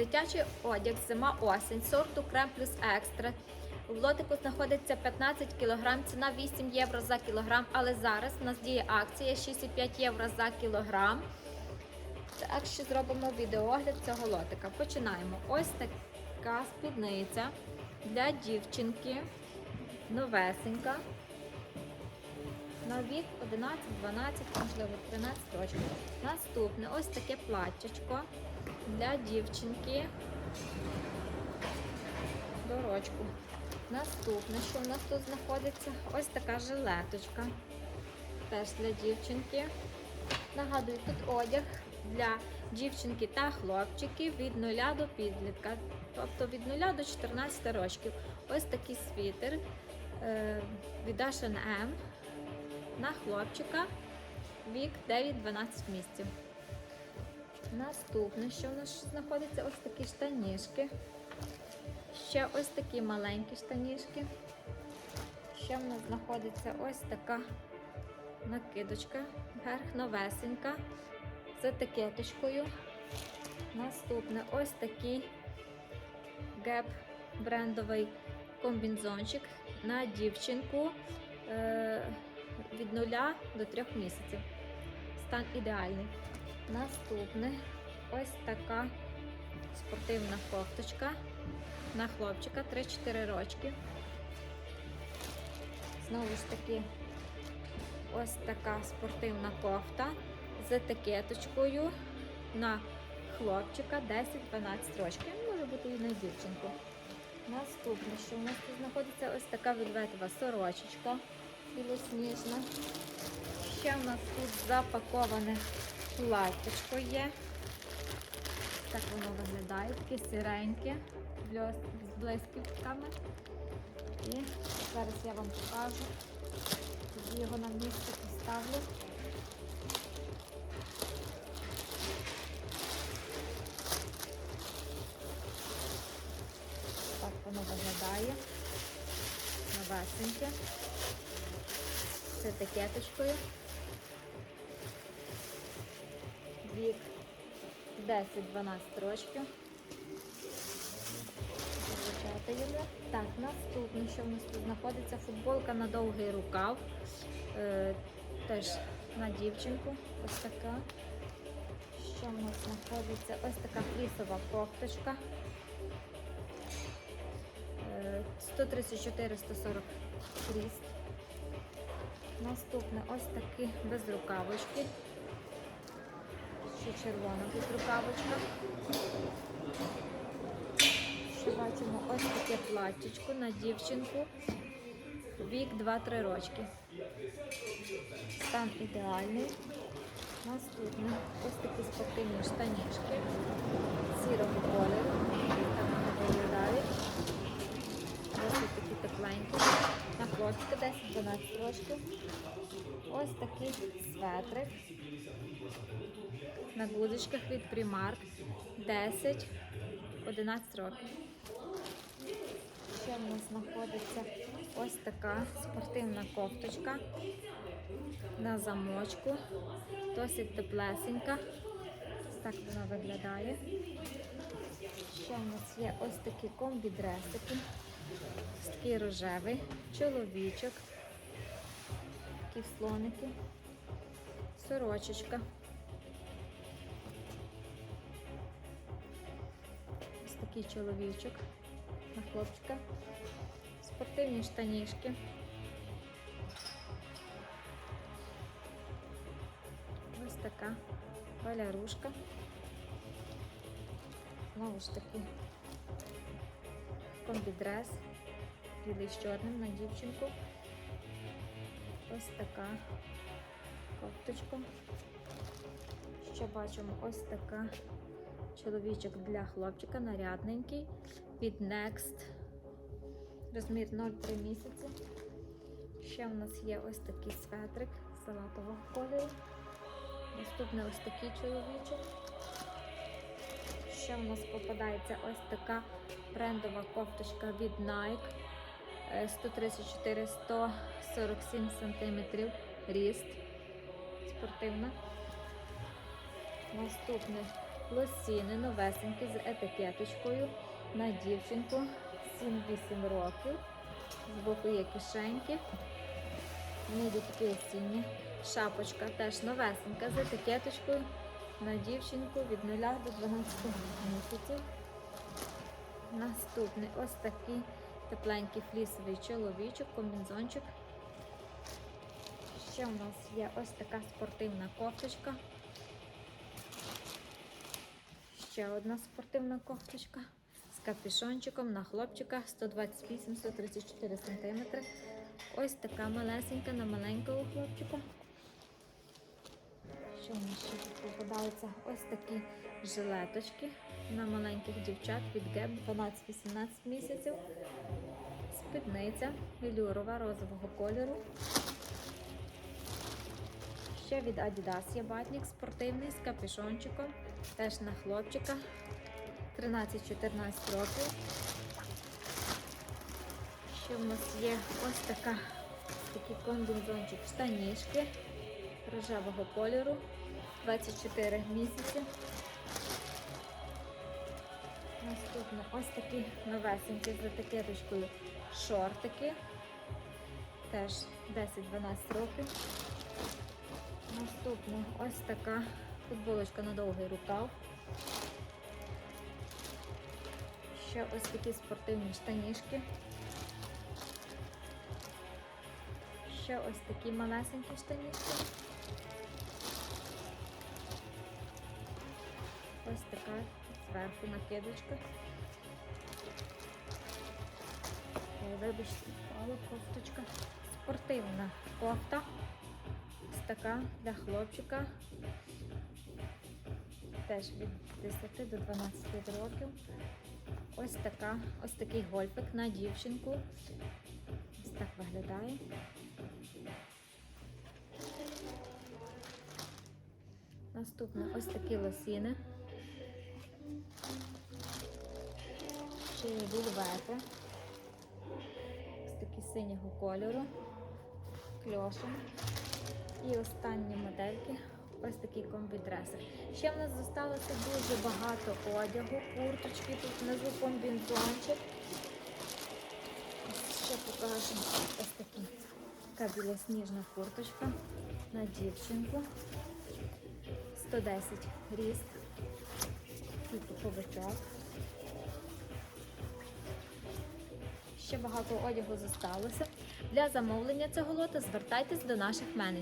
Дитячий одяг зима осінь сорту Крем плюс екстра. В лотику знаходиться 15 кг, ціна 8 євро за кілограм, але зараз у нас діє акція 6,5 євро за кілограм. Так що зробимо відеоогляд цього лотика. Починаємо. Ось така спідниця для дівчинки. Новесенька. На вік 11, 12, можливо 13 років. Наступне ось таке платтячко для дівчинки. Дорочку. Наступне, що в нас тут знаходиться? Ось така жилеточка. Теж для дівчинки. Нагадую, тут одяг для дівчинки та хлопчиків від 0 до підлітка. Тобто від 0 до 14 років. Ось такий світер е, від H&M на хлопчика вік 9-12 місяців. Наступне, що в нас знаходиться, ось такі штанішки. Ще ось такі маленькі штанішки. Ще в нас знаходиться ось така накидочка, верх новесенька з етикеточкою. Наступне ось такий геп брендовий комбінзончик на дівчинку е, від 0 до 3 місяців. Стан ідеальний. Наступне ось така спортивна кофточка на хлопчика 3-4 рочки. Знову ж таки, ось така спортивна кофта з етикеточкою на хлопчика 10-12 років. Може бути і на дівчинку. Наступне, що у нас тут знаходиться ось така вельветова сорочечка білосніжна. Ще у нас тут запаковане платтячко є. Так воно виглядає, таке сиреньке, з блискітками. І зараз я вам покажу. Тоді його на місце поставлю. Так воно виглядає. Новесеньке. З етикеточкою. Вік 10-12 років. Так, наступне, що в нас тут знаходиться, футболка на довгий рукав. Е, теж на дівчинку. Ось така. Що в нас знаходиться? Ось така флісова кофточка. Е, 134-140 ріст. Наступне ось такі безрукавочки. Ще червона безрукавочка. Ще бачимо ось таке платтячко на дівчинку. Вік 2-3 рочки. Стан ідеальний. Наступне ось такі спортивні штанішки сірого кольору. Так вони виглядають. Досить такі тепленькі. На хлопчика 10-12 років. Ось такий светрик. На гудочках від Primark 10-11 років. Ще в нас знаходиться ось така спортивна кофточка на замочку. Досить теплесенька. Ось так вона виглядає. Ще в нас є ось такі комбі-дресики. Ось такий рожевий, чоловічок, такі слоники, сорочечка. Такий чоловічок на хлопчика. Спортивні штанішки. Ось така валярушка. Знову ж таки комбідрес. Білий з чорним на дівчинку. Ось така кофточка. Ще бачимо ось така чоловічок для хлопчика, нарядненький від Next. Розмір 0,3 місяці. Ще в нас є ось такий светрик салатового кольору. Наступний ось такий чоловічок. Ще в нас попадається ось така брендова кофточка від Nike. Е, 134-147 см ріст. Спортивна. Наступне лосіни новесенькі з етикеточкою на дівчинку 7-8 років. Збоку є кишеньки. Йдуть такі осінні. Шапочка теж новесенька з етикеточкою на дівчинку від 0 до 12 місяців. Наступний ось такий тепленький флісовий чоловічок, комбінзончик. Ще у нас є ось така спортивна кофточка. Ще одна спортивна кофточка з капюшончиком на хлопчика 128-134 см. Ось така малесенька на маленького хлопчика. Що у нас ще тут попадаються? Ось такі жилеточки на маленьких дівчат від ГЕБ 12-18 місяців. Спідниця велюрова розового кольору. Ще від Adidas є батник спортивний з капюшончиком. Теж на хлопчика 13-14 років. Ще в нас є ось така, такий комбінзончик штанішки рожевого кольору 24 місяці. Наступно ось такі новесенькі з етикеточкою шортики. Теж 10-12 років. Наступно ось така футболочка на довгий рукав. Ще ось такі спортивні штанішки. Ще ось такі малесенькі штанішки. Ось така зверху накидочка. Вибачте, кофточка. Спортивна кофта. Така для хлопчика. Теж від 10 до 12 років. Ось така, ось такий гольфик на дівчинку. Ось так виглядає. Наступно ось такі лосіни. Ще є вільвети. Ось такі синього кольору. Кльошем. І останні модельки. Ось такий комбідресер. Ще в нас залишилося дуже багато одягу, курточки, тут внизу комбінзончик. Ще покажемо ось такі. Така білосніжна курточка на дівчинку. 110 ріст. І пуховичок. Ще багато одягу зосталося. Для замовлення цього лота звертайтесь до наших менеджерів.